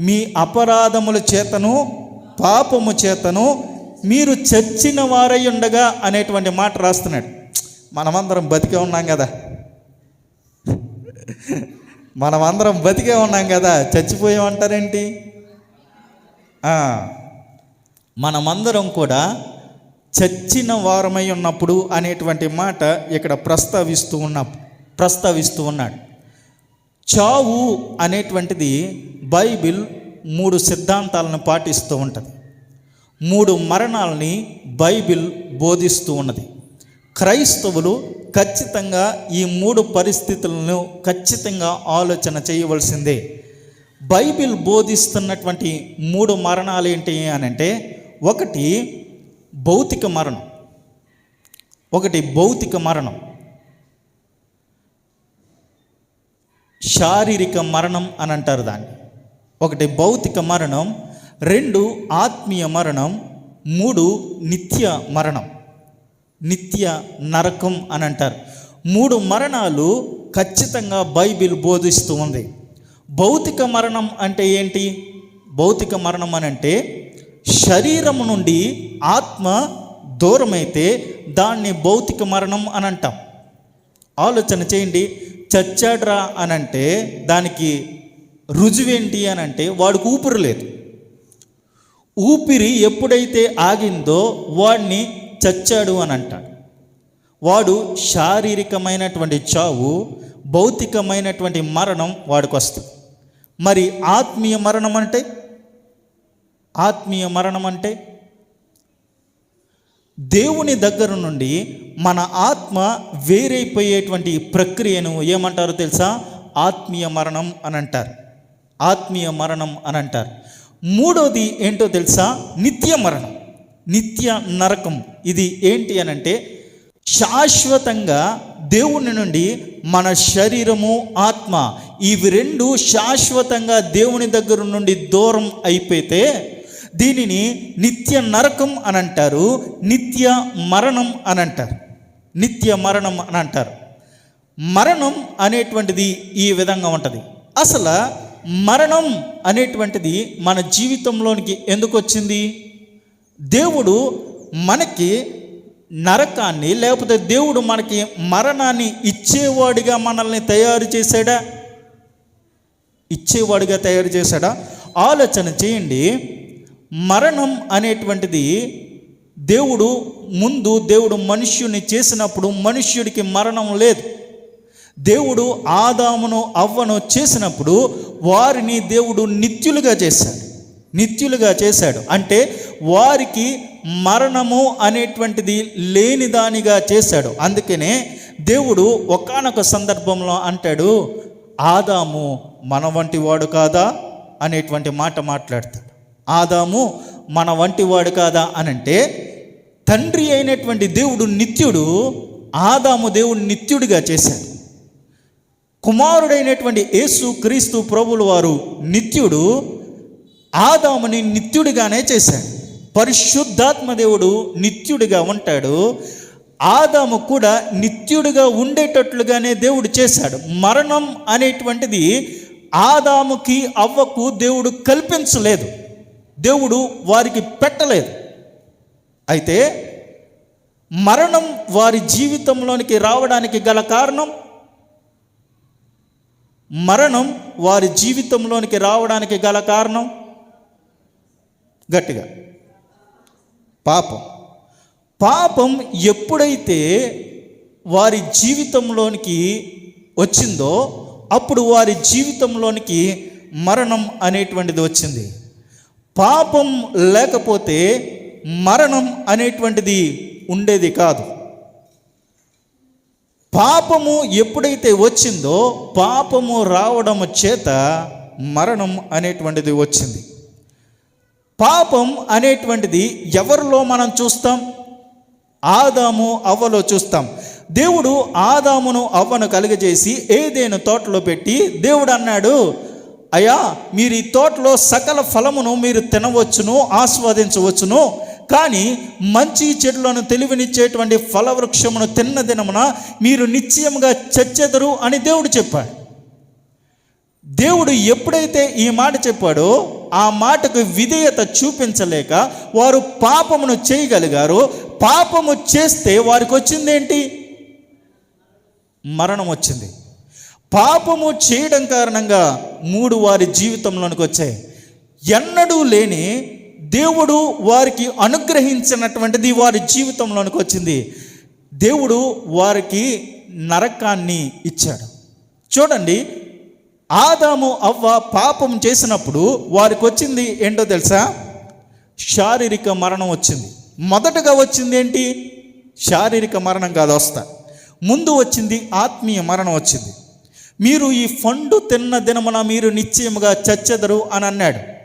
మీ అపరాధముల చేతను పాపము చేతను మీరు చచ్చిన వారై ఉండగా అనేటువంటి మాట రాస్తున్నాడు. మనమందరం బతికే ఉన్నాం కదా. మనమందరం బతికే ఉన్నాం కదా. చచ్చిపోయామంటారేంటి మనమందరం కూడా చచ్చిన వారమై ఉన్నప్పుడు అనేటువంటి మాట ఇక్కడ ప్రస్తావిస్తూ ఉన్న ప్రస్తావిస్తూ ఉన్నాడు. చావు అనేటువంటిది బైబిల్ మూడు సిద్ధాంతాలను పాటిస్తూ ఉంటుంది. మూడు మరణాలని బైబిల్ బోధిస్తూ ఉన్నది. క్రైస్తవులు ఖచ్చితంగా ఈ మూడు పరిస్థితులను ఖచ్చితంగా ఆలోచన చేయవలసిందే. బైబిల్ బోధిస్తున్నటువంటి మూడు మరణాలు ఏంటి అని అంటే ఒకటి భౌతిక మరణం. ఒకటి భౌతిక మరణం. శారీరక మరణం అని అంటారు దాన్ని. ఒకటి భౌతిక మరణం రెండు ఆత్మీయ మరణం మూడు నిత్య మరణం. నిత్య నరకం అని అంటారు. మూడు మరణాలు ఖచ్చితంగా బైబిల్ బోధిస్తూ ఉంది. భౌతిక మరణం అంటే ఏంటి? భౌతిక మరణం అని అంటే శరీరము నుండి ఆత్మ దూరమైతే దాన్ని భౌతిక మరణం అని అంటాం. ఆలోచన చేయండి. చచ్చాడ్రా అని అంటే దానికి రుజువేంటి అని అంటే వాడికి ఊపిరి లేదు. ఊపిరి ఎప్పుడైతే ఆగిందో వాడిని చచ్చాడు అని అంటాడు వాడు శారీరకమైనటువంటి చావు భౌతికమైనటువంటి మరణం వాడికి వస్తుంది మరి ఆత్మీయ మరణం అంటే? ఆత్మీయ మరణం అంటే? దేవుని దగ్గర నుండి మన ఆత్మ వేరైపోయేటువంటి ప్రక్రియను ఏమంటారో తెలుసా? ఆత్మీయ మరణం అని అంటారు ఆత్మీయ మరణం అని అంటారు. మూడోది ఏంటో తెలుసా? నిత్య మరణం. నిత్య నరకం. ఇది ఏంటి అని అంటే శాశ్వతంగా దేవుని నుండి మన శరీరము ఆత్మ ఇవి రెండు శాశ్వతంగా దేవుని దగ్గర నుండి దూరం అయిపోతే దీనిని నిత్య నరకం అని అంటారు నిత్య మరణం అని అంటారు. నిత్య మరణం అని అంటారు. మరణం అనేటువంటిది ఈ విధంగా ఉంటుంది. అసలు మరణం అనేటువంటిది మన జీవితంలోనికి ఎందుకు వచ్చింది? దేవుడు మనకి నరకాన్ని లేకపోతే దేవుడు మనకి మరణాన్ని ఇచ్చేవాడిగా మనల్ని తయారు చేశాడా? ఇచ్చేవాడిగా తయారు చేశాడా? ఆలోచన చేయండి. మరణం అనేటువంటిది దేవుడు ముందు దేవుడు మనుష్యుని చేసినప్పుడు మనుష్యుడికి మరణం లేదు. దేవుడు ఆదామును అవ్వను చేసినప్పుడు వారిని దేవుడు నిత్యులుగా చేశాడు. నిత్యులుగా చేశాడు. అంటే వారికి మరణము అనేటువంటిది లేనిదానిగా చేశాడు. అందుకనే దేవుడు ఒకానొక సందర్భంలో అంటాడు ఆదాము మన వంటి వాడు కాదా? అనేటువంటి మాట మాట్లాడతాడు. ఆదాము మన వంటి వాడు కాదా? అనంటే తండ్రి అయినటువంటి దేవుడు నిత్యుడు ఆదాము దేవుడు నిత్యుడిగా చేశాడు. కుమారుడైనటువంటి యేసు క్రీస్తు ప్రభులు వారు నిత్యుడు ఆదాముని నిత్యుడిగానే చేశాడు పరిశుద్ధాత్మ దేవుడు నిత్యుడిగా ఉంటాడు. ఆదాము కూడా నిత్యుడిగా ఉండేటట్లుగానే దేవుడు చేశాడు. మరణం అనేటువంటిది ఆదాముకి అవ్వకు దేవుడు కల్పించలేదు. దేవుడు వారికి పెట్టలేదు. అయితే మరణం వారి జీవితంలోనికి రావడానికి గల కారణం మరణం వారి జీవితంలోనికి రావడానికి గల కారణం? గట్టిగా. పాపం. పాపం ఎప్పుడైతే వారి జీవితంలోనికి వచ్చిందో అప్పుడు వారి జీవితంలోనికి మరణం అనేటువంటిది వచ్చింది. పాపం లేకపోతే మరణం అనేటువంటిది ఉండేది కాదు. పాపము ఎప్పుడైతే వచ్చిందో పాపము రావడం చేత మరణం అనేటువంటిది వచ్చింది. పాపం అనేటువంటిది ఎవరిలో మనం చూస్తాం? ఆదాము అవ్వలో చూస్తాం. దేవుడు ఆదామును అవ్వను కలుగజేసి ఏదైనా తోటలో పెట్టి దేవుడు అన్నాడు అయ్యా మీరు ఈ తోటలో సకల ఫలమును మీరు తినవచ్చును ఆస్వాదించవచ్చును కానీ మంచి చెట్లను తెలివినిచ్చేటువంటి ఫలవృక్షమును తిన్న దినమున మీరు నిశ్చయముగా చచ్చెదరు అని దేవుడు చెప్పాడు. దేవుడు ఎప్పుడైతే ఈ మాట చెప్పాడో ఆ మాటకు విధేయత చూపించలేక వారు పాపమును చేయగలిగారు. పాపము చేస్తే వారికి వచ్చిందేంటి మరణం వచ్చింది. పాపము చేయడం కారణంగా మూడు వారి జీవితంలోనికి వచ్చాయి. ఎన్నడూ లేని దేవుడు వారికి అనుగ్రహించినటువంటిది వారి జీవితంలోనికి వచ్చింది. దేవుడు వారికి నరకాన్ని ఇచ్చాడు. చూడండి ఆదాము అవ్వ పాపం చేసినప్పుడు వారికి వచ్చింది ఏంటో తెలుసా? శారీరక మరణం వచ్చింది. మొదటగా వచ్చింది ఏంటి? శారీరక మరణం కాదు వస్తా ముందు వచ్చింది ఆత్మీయ మరణం వచ్చింది. మీరు ఈ ఫండు తిన్న దినమున మీరు నిశ్చయముగా చచ్చెదరు అని అన్నాడు.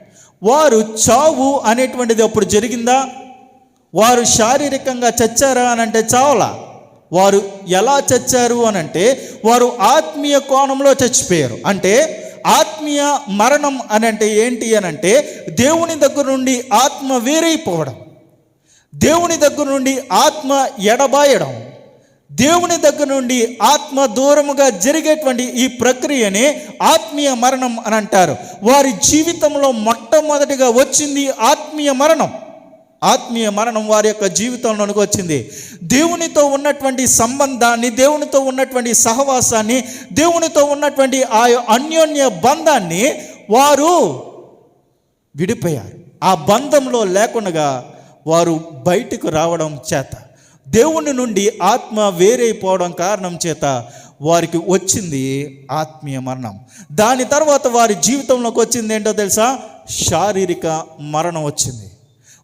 వారు చావు అనేటువంటిది అప్పుడు జరిగిందా? వారు శారీరకంగా చచ్చారా అని అంటే చావలా. వారు ఎలా చచ్చారు అని అంటే వారు ఆత్మీయ కోణంలో చచ్చిపోయారు. అంటే ఆత్మీయ మరణం అని అంటే ఏంటి అని అంటే దేవుని దగ్గర నుండి ఆత్మ వేరైపోవడం. దేవుని దగ్గర నుండి ఆత్మ ఎడబాయడం. దేవుని దగ్గర నుండి ఆత్మ దూరముగా జరిగేటువంటి ఈ ప్రక్రియని ఆత్మీయ మరణం అని అంటారు. వారి జీవితంలో మొట్టమొదటిగా వచ్చింది ఆత్మీయ మరణం. ఆత్మీయ మరణం వారి యొక్క జీవితంలోనికి వచ్చింది. దేవునితో ఉన్నటువంటి సంబంధాన్ని దేవునితో ఉన్నటువంటి సహవాసాన్ని దేవునితో ఉన్నటువంటి ఆ అన్యోన్య బంధాన్ని వారు విడిపోయారు. ఆ బంధంలో లేకుండా వారు బయటకు రావడం చేత. దేవుని నుండి ఆత్మ వేరైపోవడం కారణం చేత వారికి వచ్చింది ఆత్మీయ మరణం. దాని తర్వాత వారి జీవితంలోకి వచ్చింది ఏంటో తెలుసా? శారీరక మరణం వచ్చింది.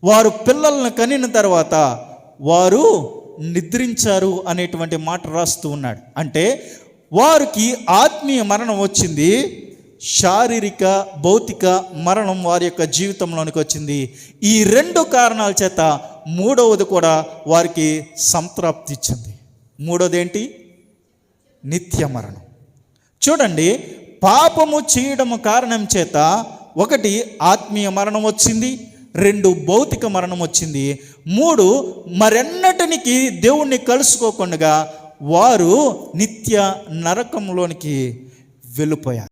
వారు పిల్లలను కనిన తర్వాత వారు నిద్రించారు అనేటువంటి మాట రాస్తూ ఉన్నాడు. అంటే వారికి ఆత్మీయ మరణం వచ్చింది శారీరక భౌతిక మరణం వారి యొక్క జీవితంలోనికి వచ్చింది. ఈ రెండు కారణాల చేత మూడవది కూడా వారికి సంతృప్తి ఇచ్చింది. మూడోది ఏంటి నిత్య మరణం చూడండి పాపము చేయడము కారణం చేత ఒకటి ఆత్మీయ మరణం వచ్చింది రెండు భౌతిక మరణం వచ్చింది మూడు మరెన్నటినికి దేవుణ్ణి కలుసుకోకుండా వారు నిత్య నరకంలోనికి వెళ్ళిపోయారు.